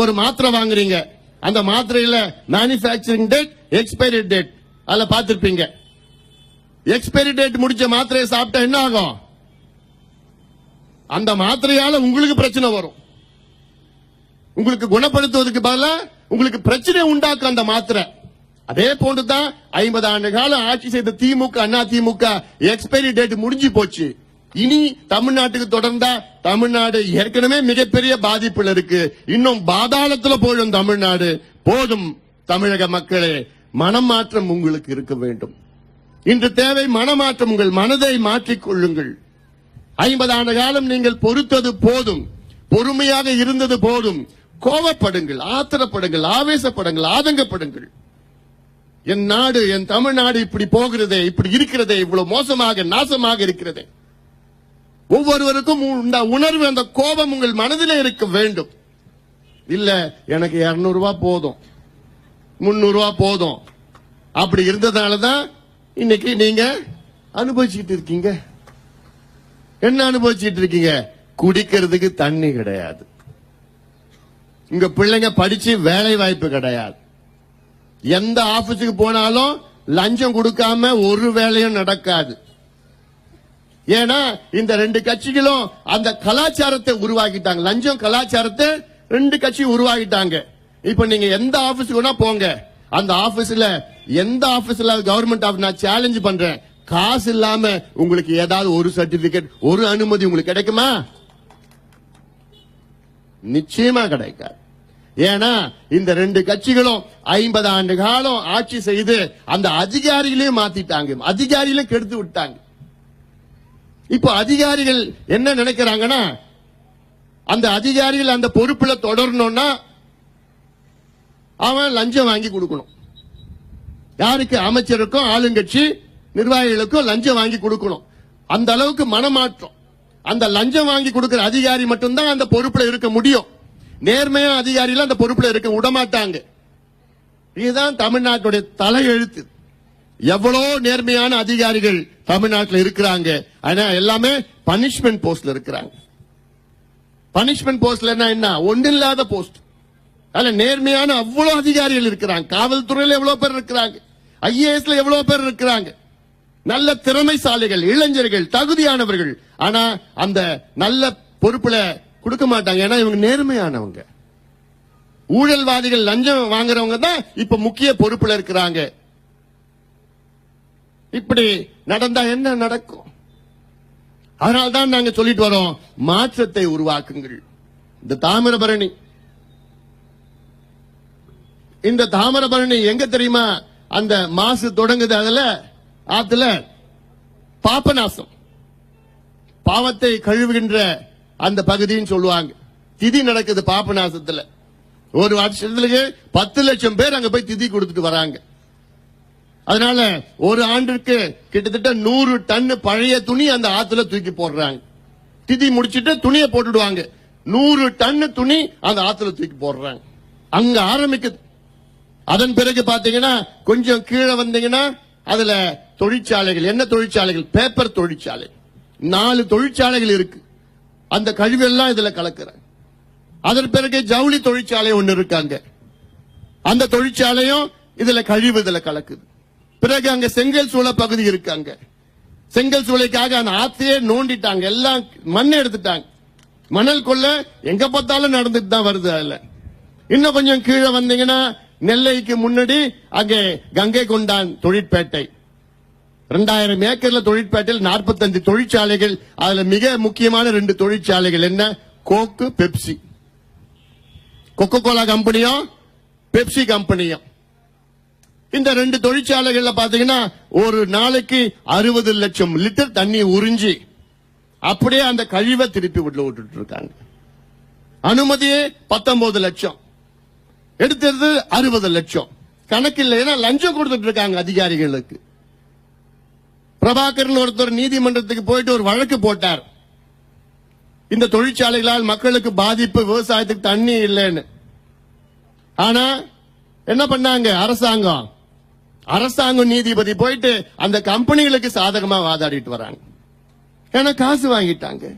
ஒரு மாத்திரை வாங்குறீங்க. அந்த மாத்திரையில மேனுஃபேக்சரிங் டேட் எக்ஸ்பைரி டேட் அதுல பார்த்துருப்பீங்க. எக்ஸ்பைரி டேட் முடிச்ச மாத்திரையை சாப்பிட்டா என்ன ஆகும்? அந்த மாத்திரையால உங்களுக்கு பிரச்சனை வரும். உங்களுக்கு குணப்படுத்துவதற்கு பதிலாக உங்களுக்கு பிரச்சனை உண்டாக்கும் அந்த மாத்திரை. அதே போன்றுதான் ஐம்பது ஆண்டு காலம் ஆட்சி செய்த திமுக அண்ணா திமுக எக்ஸ்பைரி டேட் முடிஞ்சு போச்சு. இனி தமிழ்நாட்டுக்கு தொடர்ந்தா தமிழ்நாடு ஏற்கனவே மிகப்பெரிய பாதிப்புல இருக்கு. இன்னும் பாதாளத்துல போயிடும் தமிழ்நாடு. போதும் தமிழக மக்களே மனமாற்றம் உங்களுக்கு இருக்க வேண்டும். இன்று தேவை மனமாற்றம் உங்கள் மனதை மாற்றிக் கொள்ளுங்கள். ஐம்பது ஆண்டு காலம் நீங்கள் பொறுத்தது போதும். பொறுமையாக இருந்தது போதும். கோவப்படுங்கள் ஆத்திரப்படுங்கள் ஆவேசப்படுங்கள் ஆதங்கப்படுங்கள். என் நாடு என் தமிழ்நாடு இப்படி போகிறதே இப்படி இருக்கிறதே இவ்வளவு மோசமாக நாசமாக இருக்கிறதே. ஒவ்வொருவருக்கும் உணர்வு அந்த கோபம் உங்கள் மனதில் இருக்க வேண்டும். இல்ல எனக்கு 200 ரூபாய் போதும். 300 ரூபாய் போதும். அப்படி இருந்ததாலதான் இன்னைக்கு நீங்க அனுபவிச்சுட்டு இருக்கீங்க. என்ன அனுபவிச்சுட்டு இருக்கீங்க? குடிக்கிறதுக்கு தண்ணி கிடையாது. உங்க பிள்ளைங்க படிச்சு வேலை வாய்ப்பு கிடையாது. எந்த ஆபீஸுக்கு போனாலும் லஞ்சம் கொடுக்காம ஒரு வேலையும் நடக்காது. ஏன்னா இந்த ரெண்டு கட்சிகளும் அந்த கலாச்சாரத்தை உருவாக்கிட்டாங்க. லஞ்சம் கலாச்சாரத்தை ரெண்டு கட்சி உருவாக்கிட்டாங்க. இப்ப நீங்க எந்த ஆபீஸுக்கு வேணா போங்க. அந்த ஆபீஸ்ல எந்த ஆபீஸ்ல கவர்மெண்ட் ஆஃப் நான் சேலஞ்ச் பண்றேன். காசு இல்லாம உங்களுக்கு ஏதாவது ஒரு சர்டிபிகேட் ஒரு அனுமதி உங்களுக்கு கிடைக்குமா? நிச்சயமா கிடைக்காது. ஏன்னா இந்த ரெண்டு கட்சிகளும் ஐம்பது ஆண்டு காலம் ஆட்சி செய்து அந்த அதிகாரிகளையும் மாத்திட்டாங்க. அதிகாரிகளையும் கெடுத்து விட்டாங்க. இப்போ அதிகாரிகள் என்ன நினைக்கிறாங்கன்னா அந்த அதிகாரிகள் அந்த பொறுப்புல தொடரணும்னா அவன் லஞ்சம் வாங்கி கொடுக்கணும். யாருக்கு? அமைச்சருக்கும் ஆளுங்கட்சி நிர்வாகிகளுக்கும் லஞ்சம் வாங்கி கொடுக்கணும். அந்த அளவுக்கு மனமாற்றம். அந்த லஞ்சம் வாங்கி கொடுக்கிற அதிகாரி மட்டும்தான் அந்த பொறுப்புல இருக்க முடியும். நேர்மையான அதிகாரிகள் அந்த பொறுப்புல இருக்க விடமாட்டாங்க. இதுதான் தமிழ்நாட்டுடைய தலையெழுத்து. எவ்வளவு நேர்மையான அதிகாரிகள் தமிழ்நாட்டில் இருக்கிறாங்க. ஆனா எல்லாமே பனிஷ்மெண்ட் போஸ்ட்ல இருக்கிறாங்க. பனிஷ்மெண்ட் போஸ்ட்ல என்ன ஒன்று இல்லாத போஸ்ட் அதுல நேர்மையான அவ்வளவு அதிகாரிகள் இருக்கிறாங்க. காவல்துறையில் எவ்வளவு பேர் இருக்கிறாங்க. ஐஏஎஸ்ல எவ்வளவு பேர் இருக்கிறாங்க. நல்ல திறமைசாலிகள் இளைஞர்கள் தகுதியானவர்கள். ஆனா அந்த நல்ல பொறுப்புல கொடுக்க மாட்டாங்க. ஏன்னா இவங்க நேர்மையானவங்க. ஊழல்வாதிகள் லஞ்சம் வாங்குறவங்க தான் இப்ப முக்கிய பொறுப்புல இருக்கிறாங்க. இப்படி நடந்தா என்ன நடக்கும்? அதனால்தான் நாங்க சொல்லிட்டு வரோம் மாற்றத்தை உருவாக்குங்கள். இந்த தாமிரபரணி. இந்த தாமிரபரணி எங்க தெரியுமா? அந்த மாசு தொடங்குது அதுல ஆத்துல பாபநாசம் பாவத்தை கழுவுகின்ற அந்த பகுதின்னு சொல்லுவாங்க. திதி நடக்குது பாபநாசத்துல ஒரு வருஷத்துக்கு பத்து லட்சம் பேர் அங்க போய் திதி கொடுத்துட்டு வராங்க. அதனால ஒரு ஆண்டுக்கு கிட்டத்தட்ட நூறு டன் பழைய துணி அந்த ஆத்துல தூக்கி போடுறாங்க. திதி முடிச்சிட்டு துணியை போட்டுடுவாங்க. நூறு டன் துணி அந்த ஆத்துல தூக்கி போடுறாங்க. அங்க ஆரம்பிக்குது. அதன் பிறகு பாத்தீங்கன்னா கொஞ்சம் கீழே வந்தீங்கன்னா அதுல தொழிற்சாலைகள் என்ன தொழிற்சாலைகள்? பேப்பர் தொழிற்சாலை. நாலு தொழிற்சாலைகள் இருக்கு. அந்த கழிவெல்லாம் இதுல கலக்குறாங்க. அதன் பிறகு ஜவுளி தொழிற்சாலை ஒண்ணு இருக்காங்க அந்த தொழிற்சாலையும் இதுல கழிவு இதுல கலக்குது. பிறகு அங்க செங்கல் சூளை பகுதி இருக்காங்க செங்கல் சூளைக்காக அந்த ஆத்தையே நோண்டிட்டாங்க. எல்லாம் மண் எடுத்துட்டாங்க. மணல் கொள்ள எங்க பார்த்தாலும் நடந்துட்டு தான் வருது அதுல. இன்னும் கொஞ்சம் கீழே வந்தீங்கன்னா நெல்லைக்கு முன்னாடி அங்கே கங்கை கொண்டான் தொழிற்பேட்டை. ரெண்டாயிரம் ஏக்கர்ல தொழிற்பேட்டையில் நாற்பத்தஞ்சு தொழிற்சாலைகள். அதுல மிக முக்கியமான ரெண்டு தொழிற்சாலைகள் என்ன? Coke Pepsi. கொக்கோ கோலா கம்பெனியும் பெப்சி கம்பெனியும். இந்த ரெண்டு தொழிற்சாலைகள்ல பாத்தீங்கன்னா ஒரு நாளைக்கு அறுபது லட்சம் லிட்டர் தண்ணி உறிஞ்சி அப்படியே அந்த கழிவை திருப்பி உள்ள விட்டுட்டு இருக்காங்க. அனுமதியே பத்தொன்பது லட்சம். எடுத்தது அறுபது லட்சம். கணக்கு ஏன்னா லஞ்சம் கொடுத்துட்டு இருக்காங்க அதிகாரிகளுக்கு. பிரபாகரன் ஒருத்தர் நீதிமன்றத்துக்கு போயிட்டு ஒரு வழக்கு போட்டார். இந்த தொழிற்சாலைகளால் மக்களுக்கு பாதிப்பு விவசாயத்துக்கு தண்ணி இல்லைன்னு. ஆனா என்ன பண்ணாங்க அரசாங்கம்? அரசாங்கம் நீதிபதி போயிட்டு அந்த கம்பெனிகளுக்கு சாதகமா வாதாடிட்டு வராங்க. ஏன்னா காசு வாங்கிட்டாங்க.